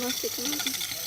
Nossa, que lindo.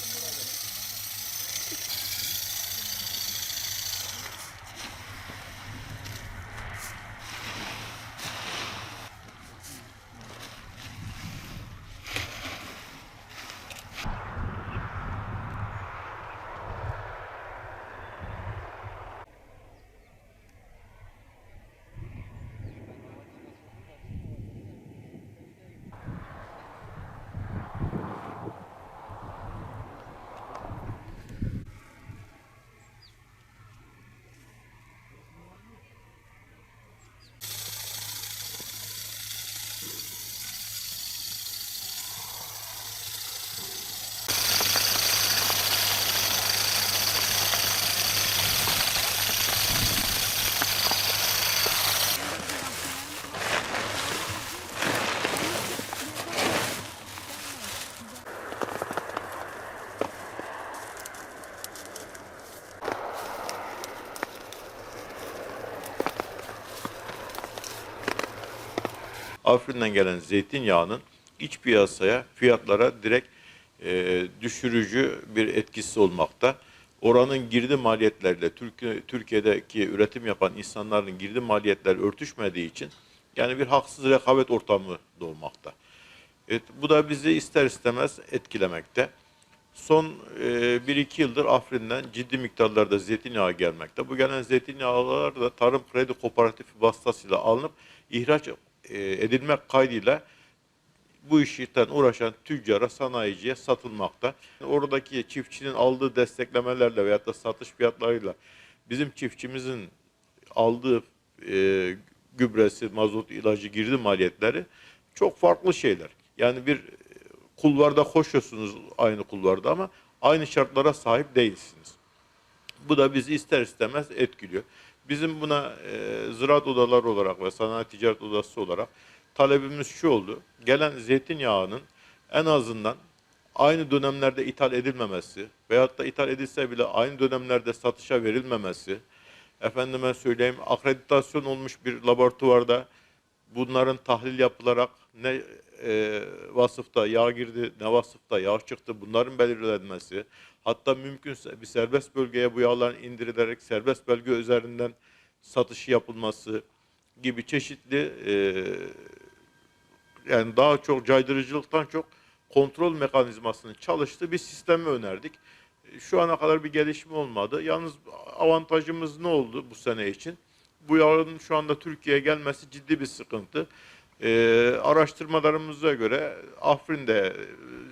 Afrin'den gelen zeytinyağının iç piyasaya, fiyatlara direkt e, düşürücü bir etkisi olmakta. Oranın girdi maliyetleriyle Türkiye, Türkiye'deki üretim yapan insanların girdi maliyetleri örtüşmediği için yani bir haksız rekabet ortamı doğmakta. Evet, bu da bizi ister istemez etkilemekte. Son e, 1-2 yıldır Afrin'den ciddi miktarlarda zeytinyağı gelmekte. Bu gelen zeytinyağlar da tarım kredi kooperatifi vasıtasıyla alınıp ihraç e, edilmek kaydıyla bu işten uğraşan tüccara, sanayiciye satılmakta. Oradaki çiftçinin aldığı desteklemelerle veyahut da satış fiyatlarıyla bizim çiftçimizin aldığı e, gübresi, mazot, ilacı, girdi maliyetleri çok farklı şeyler. Yani bir kulvarda koşuyorsunuz aynı kulvarda ama aynı şartlara sahip değilsiniz. Bu da bizi ister istemez etkiliyor. Bizim buna e, ziraat odaları olarak ve sanayi ticaret odası olarak talebimiz şu oldu. Gelen zeytinyağının en azından aynı dönemlerde ithal edilmemesi veyahut da ithal edilse bile aynı dönemlerde satışa verilmemesi, efendime söyleyeyim akreditasyon olmuş bir laboratuvarda bunların tahlil yapılarak ne e, vasıfta yağ girdi, ne vasıfta yağ çıktı bunların belirlenmesi, hatta mümkünse bir serbest bölgeye bu yağların indirilerek serbest bölge üzerinden satışı yapılması gibi çeşitli e, yani daha çok caydırıcılıktan çok kontrol mekanizmasının çalıştığı bir sistemi önerdik. Şu ana kadar bir gelişme olmadı. Yalnız avantajımız ne oldu bu sene için? Bu yağın şu anda Türkiye'ye gelmesi ciddi bir sıkıntı. Ee, araştırmalarımıza göre Afrin'de e,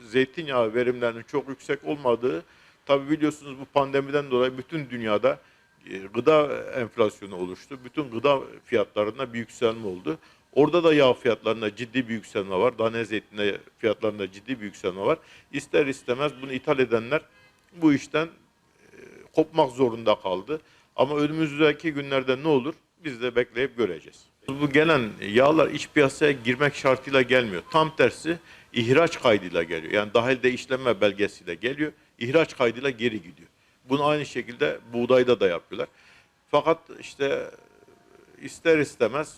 zeytinyağı verimlerinin çok yüksek olmadığı, tabi biliyorsunuz bu pandemiden dolayı bütün dünyada e, gıda enflasyonu oluştu. Bütün gıda fiyatlarında bir yükselme oldu. Orada da yağ fiyatlarında ciddi bir yükselme var. Dane zeytinde fiyatlarında ciddi bir yükselme var. İster istemez bunu ithal edenler bu işten e, kopmak zorunda kaldı. Ama önümüzdeki günlerde ne olur biz de bekleyip göreceğiz. Bu gelen yağlar iç piyasaya girmek şartıyla gelmiyor. Tam tersi ihraç kaydıyla geliyor. Yani dahilde işleme belgesiyle geliyor. ihraç kaydıyla geri gidiyor. Bunu aynı şekilde buğdayda da yapıyorlar. Fakat işte ister istemez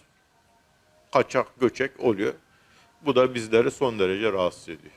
kaçak göçek oluyor. Bu da bizleri son derece rahatsız ediyor.